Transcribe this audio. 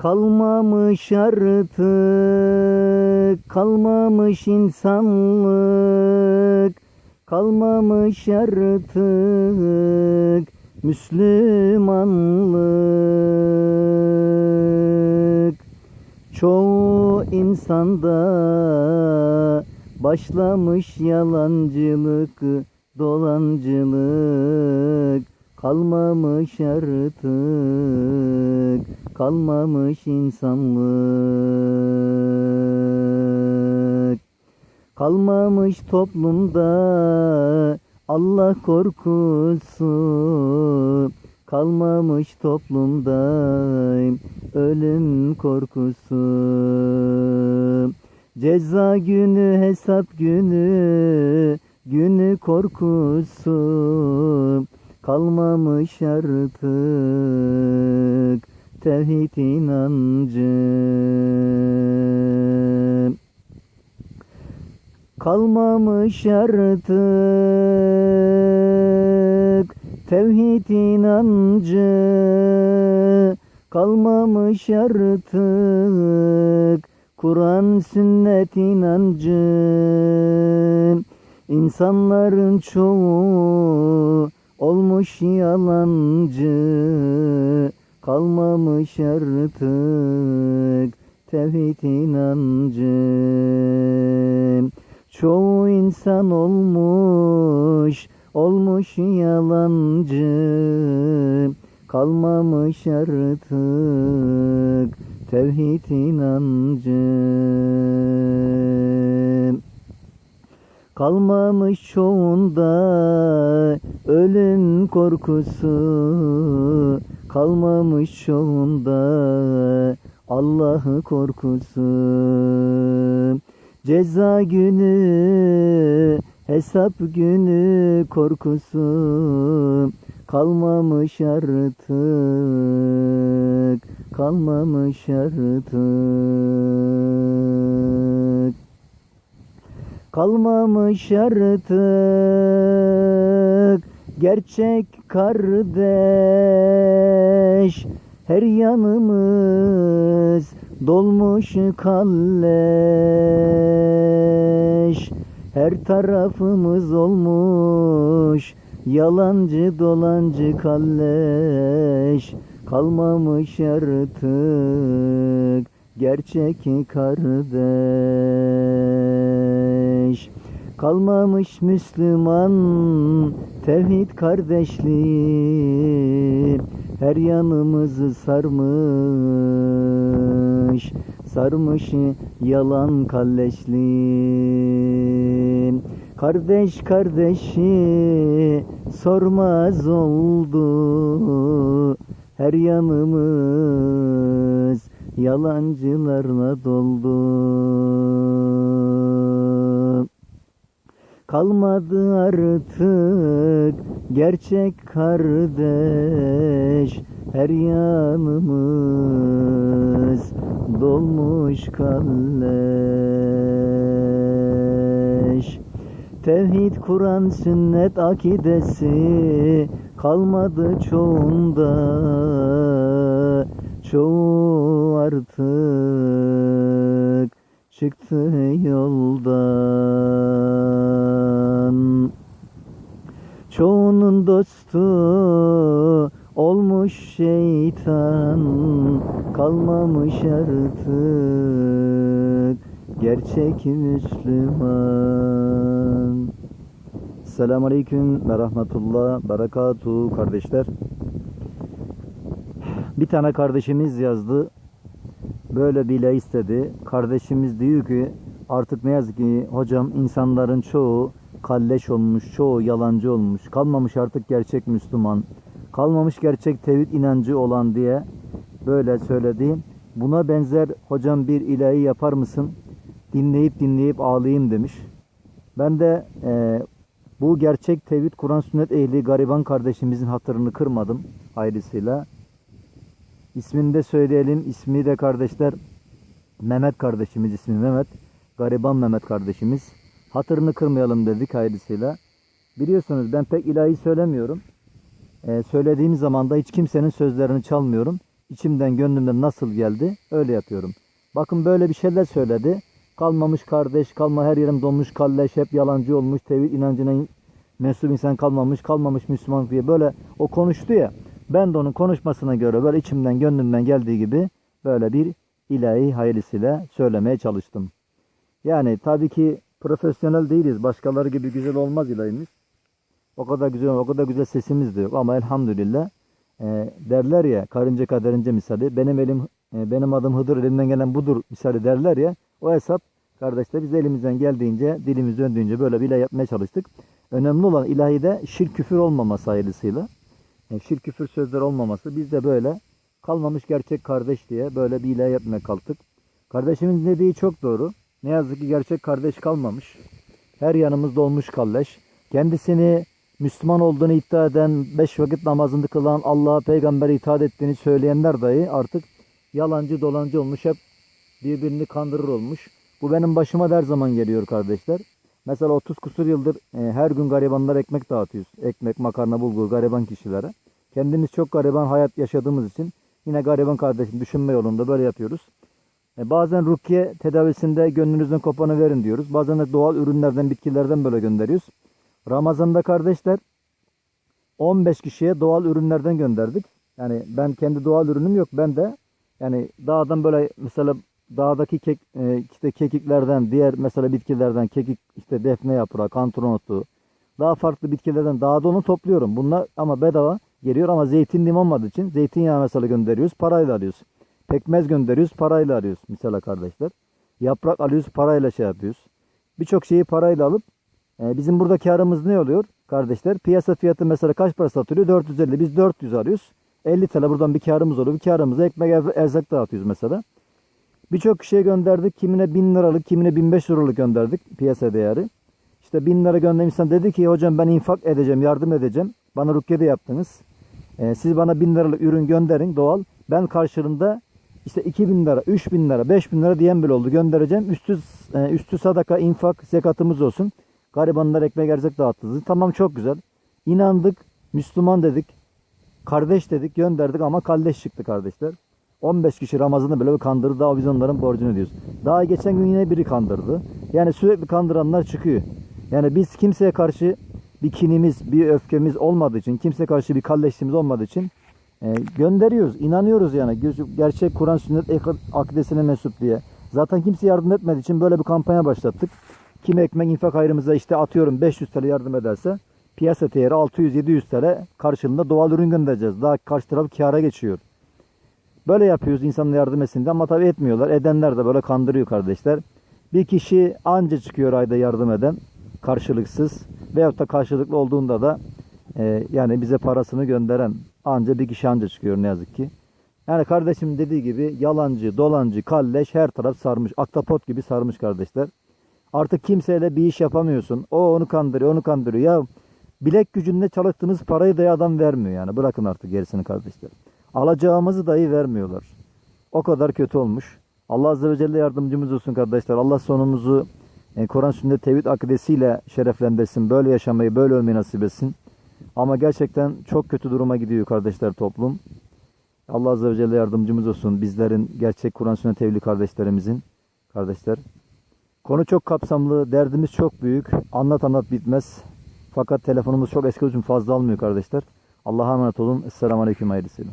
Kalmamış artık, kalmamış insanlık, kalmamış artık Müslümanlık. Çoğu insanda başlamış yalancılık, dolancılık, kalmamış artık, kalmamış insanlık. Kalmamış toplumda Allah korkusu, kalmamış toplumda ölüm korkusu. Ceza günü, hesap günü, günü korkusu kalmamış artık tevhid inancı. Kalmamış artık tevhid inancı Kalmamış artık Kur'an sünnet inancı İnsanların çoğu olmuş yalancı Kalmamış artık tevhid inancı. Çoğu insan olmuş, olmuş yalancı Kalmamış artık tevhid inancı Kalmamış çoğunda ölüm korkusu. Kalmamış çoğunda Allah'ı korkusu. Ceza günü hesap günü korkusu. Kalmamış artık Kalmamış artık Kalmamış artık gerçek kardeş. Her yanımız dolmuş kalleş. Her tarafımız olmuş yalancı dolancı kalleş. Kalmamış artık gerçek kardeş Kalmamış Müslüman tevhid kardeşliği. Her yanımızı sarmış Sarmış yalan kalleşliği. Kardeş kardeşi sormaz oldu. Her yanımız yalancılarla doldu Kalmadı artık gerçek kardeş. Her yanımız dolmuş kalleş. Tevhid, Kur'an, sünnet akidesi kalmadı çoğunda Çoğu artık çıktı yoldan. Çoğunun dostu olmuş şeytan Kalmamış artık gerçek Müslüman. Selamun Aleyküm ve Rahmetullah. Berekatuhu kardeşler. Bir tane kardeşimiz yazdı. Böyle bile istedi. Kardeşimiz diyor ki artık ne yazık ki hocam insanların çoğu kalleş olmuş, çoğu yalancı olmuş. Kalmamış artık gerçek Müslüman. Kalmamış gerçek tevhid inancı olan diye böyle söyledi. Buna benzer hocam bir ilahi yapar mısın? Dinleyip dinleyip ağlayayım demiş. Ben de e, bu gerçek tevhid Kur'an sünnet ehli gariban kardeşimizin hatırını kırmadım ayrısıyla. İsmini de söyleyelim. İsmi de kardeşler Mehmet kardeşimiz ismi Mehmet. Gariban Mehmet kardeşimiz. Hatırını kırmayalım dedik ayrısıyla. Biliyorsunuz ben pek ilahi söylemiyorum. Ee, söylediğim zaman da hiç kimsenin sözlerini çalmıyorum. içimden gönlümden nasıl geldi öyle yapıyorum. Bakın böyle bir şeyler söyledi. Kalmamış kardeş, kalma her yerim donmuş kalleş, hep yalancı olmuş, tevhid inancına mensup insan kalmamış, kalmamış Müslüman diye böyle o konuştu ya. Ben de onun konuşmasına göre böyle içimden gönlümden geldiği gibi böyle bir ilahi hayırlısıyla söylemeye çalıştım. Yani tabii ki profesyonel değiliz. Başkaları gibi güzel olmaz ilahimiz. O kadar güzel, o kadar güzel sesimiz de yok ama elhamdülillah e, derler ya karınca kaderince misali benim elim e, benim adım Hıdır elimden gelen budur misali derler ya o hesap kardeşler biz elimizden geldiğince dilimiz döndüğünce böyle bile yapmaya çalıştık. Önemli olan ilahide şirk küfür olmaması hayırlısıyla. Şirk küfür sözler olmaması biz de böyle kalmamış gerçek kardeş diye böyle bir ilahi yapmaya kalktık. Kardeşimin dediği çok doğru. Ne yazık ki gerçek kardeş kalmamış. Her yanımız dolmuş kalleş. Kendisini Müslüman olduğunu iddia eden, beş vakit namazını kılan, Allah'a peygambere itaat ettiğini söyleyenler dahi artık yalancı dolancı olmuş. Hep birbirini kandırır olmuş. Bu benim başıma her zaman geliyor kardeşler. Mesela 30 kusur yıldır e, her gün garibanlara ekmek dağıtıyoruz. Ekmek, makarna, bulgur gariban kişilere. Kendimiz çok gariban hayat yaşadığımız için yine gariban kardeşim düşünme yolunda böyle yapıyoruz. E, bazen rukiye tedavisinde gönlünüzden kopanı verin diyoruz. Bazen de doğal ürünlerden, bitkilerden böyle gönderiyoruz. Ramazan'da kardeşler 15 kişiye doğal ürünlerden gönderdik. Yani ben kendi doğal ürünüm yok. Ben de yani dağdan böyle mesela dağdaki kek, e, işte kekiklerden, diğer mesela bitkilerden kekik, işte defne yaprağı, kantron otu, daha farklı bitkilerden dağda onu topluyorum. Bunlar ama bedava geliyor ama zeytinliğim olmadığı için zeytinyağı mesela gönderiyoruz, parayla alıyoruz. Pekmez gönderiyoruz, parayla alıyoruz mesela kardeşler. Yaprak alıyoruz, parayla şey yapıyoruz. Birçok şeyi parayla alıp e, bizim burada karımız ne oluyor kardeşler? Piyasa fiyatı mesela kaç para satılıyor? 450. Biz 400 alıyoruz. 50 TL buradan bir karımız oluyor. Bir karımıza ekmek er- erzak dağıtıyoruz mesela. Birçok kişiye gönderdik. Kimine 1000 liralık, kimine 1500 liralık gönderdik piyasa değeri. İşte 1000 lira göndermişsen dedi ki hocam ben infak edeceğim, yardım edeceğim. Bana rukiye de yaptınız. Ee, siz bana 1000 liralık ürün gönderin doğal. Ben karşılığında işte 2000 lira, 3000 lira, 5000 lira diyen bile oldu. Göndereceğim. Üstü, e, üstü sadaka, infak, zekatımız olsun. Garibanlar ekmek erzak dağıttınız. Tamam çok güzel. İnandık, Müslüman dedik, kardeş dedik, gönderdik ama kalleş çıktı kardeşler. 15 kişi Ramazan'da böyle bir kandırdı. Daha biz onların borcunu ödüyoruz. Daha geçen gün yine biri kandırdı. Yani sürekli kandıranlar çıkıyor. Yani biz kimseye karşı bir kinimiz, bir öfkemiz olmadığı için, kimseye karşı bir kalleşliğimiz olmadığı için e, gönderiyoruz. inanıyoruz yani. Gerçek Kur'an sünnet akidesine mensup diye. Zaten kimse yardım etmediği için böyle bir kampanya başlattık. Kim ekmek infak hayrımıza işte atıyorum 500 TL yardım ederse piyasa değeri 600-700 TL karşılığında doğal ürün göndereceğiz. Daha karşı taraf kâra geçiyor. Böyle yapıyoruz insanlara yardım etsin diye ama tabii etmiyorlar. Edenler de böyle kandırıyor kardeşler. Bir kişi anca çıkıyor ayda yardım eden karşılıksız veyahut da karşılıklı olduğunda da e, yani bize parasını gönderen anca bir kişi anca çıkıyor ne yazık ki. Yani kardeşim dediği gibi yalancı, dolancı, kalleş her taraf sarmış. Aktapot gibi sarmış kardeşler. Artık kimseyle bir iş yapamıyorsun. O onu kandırıyor, onu kandırıyor. Ya bilek gücünde çalıştığınız parayı da adam vermiyor yani. Bırakın artık gerisini kardeşler. Alacağımızı dahi vermiyorlar. O kadar kötü olmuş. Allah Azze ve Celle yardımcımız olsun kardeşler. Allah sonumuzu e, Kur'an sünnet tevhid akidesiyle şereflendirsin. Böyle yaşamayı, böyle ölmeyi nasip etsin. Ama gerçekten çok kötü duruma gidiyor kardeşler toplum. Allah Azze ve Celle yardımcımız olsun. Bizlerin gerçek Kur'an sünnet tevhid kardeşlerimizin kardeşler. Konu çok kapsamlı, derdimiz çok büyük. Anlat anlat bitmez. Fakat telefonumuz çok eski için fazla almıyor kardeşler. Allah'a emanet olun. Esselamu Aleyküm hayırlısıyla.